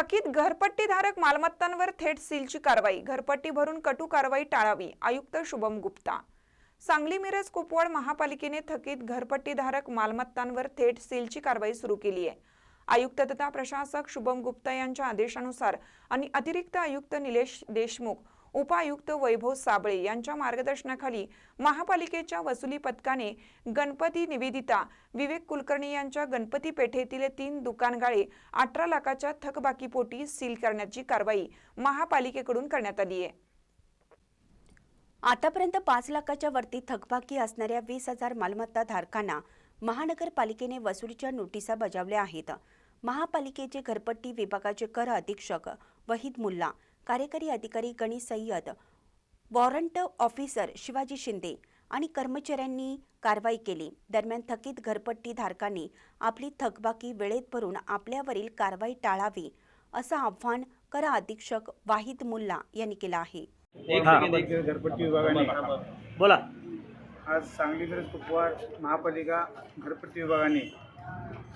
थकीत घरपट्टीधारक मालमत्तांवर थेट सीलची कारवाई घरपट्टी भरून कटू कारवाई टाळावी आयुक्त शुभम गुप्ता. सांगली मिरज कुपवाड महापालिकेने थकीत घरपट्टीधारक मालमत्तांवर थेट सीलची कारवाई सुरू केली आहे. आयुक्त तथा प्रशासक शुभम गुप्ता यांच्या आदेशानुसार आणि अतिरिक्त आयुक्त निलेश देशमुख उपायुक्त वैभव साबळे यांच्या मार्गदर्शनाखाली महापालिकेच्या वसुली पथकाने गणपती निवेदिता विवेक कुलकर्णी यांच्या गणपती पेठेतील तीन दुकानगाळे अठरा लाखाच्या थकबाकीपोटी सील करण्याची कारवाई महापालिकेकडून करण्यात आली आहे. आतापर्यंत पाच लाखाच्या वरती थकबाकी असणाऱ्या वीस हजार मालमत्ता धारकांना महानगरपालिकेने वसुलीच्या नोटिसा बजावल्या आहेत. महापालिकेचे घरपट्टी विभागाचे कर अधीक्षक वहीद मुल्ला कार्यकारी अधिकारी गणेश सय्यद वॉरंट ऑफिसर शिवाजी शिंदे आणि कर्मचाऱ्यांनी कारवाई केली. दरम्यान थकीत घरपट्टी धारकांनी आपली थकबाकी वेळेत भरून आपल्यावरील कारवाई टाळावी असं आव्हान कर अधीक्षक वाहिद मुल्ला यांनी केलं आहे. घरपट्टी विभागाने बोला. आज सांगली मिरज कुपवाड महापालिका घरपट्टी विभागाने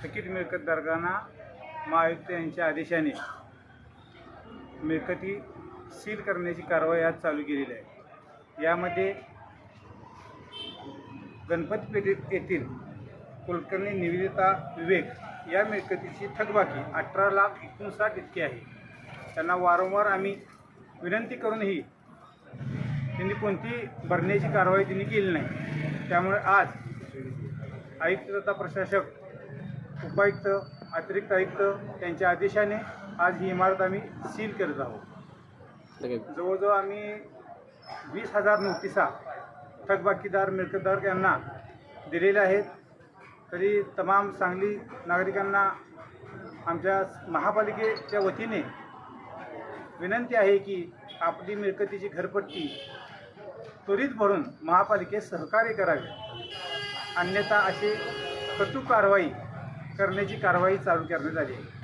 थकीत मिळकतधारकांना महाआयुक्त यांच्या आदेशाने मिळकती सील करण्याची कारवाई आज चालू केलेली आहे. यामध्ये गणपती पेठेत येथील कुलकर्णी निवेदिता विवेक या मिळकतीची थकबाकी अठरा लाख एकोणसाठ इतकी आहे. त्यांना वारंवार आम्ही विनंती करूनही त्यांनी कोणती भरण्याची कारवाई त्यांनी केली नाही. त्यामुळे आज आयुक्त तथा प्रशासक उपायुक्त अतिरिक्त आयुक्त त्यांच्या आदेशाने आज ही इमारत आम्ही सील करत आहोत. जवळजवळ आम्ही वीस हजार नोटिसा थकबाकीदार मिळकतदार यांना दिलेल्या आहेत. तरी तमाम सांगली नागरिकांना आमच्या महापालिकेच्या वतीने विनंती आहे की आपली मिळकतीची घरपट्टी त्वरित भरून महापालिकेस सहकार्य करावे. अन्यथा अशी कटू कारवाई करण्याची कारवाई चालू करण्यात आली आहे.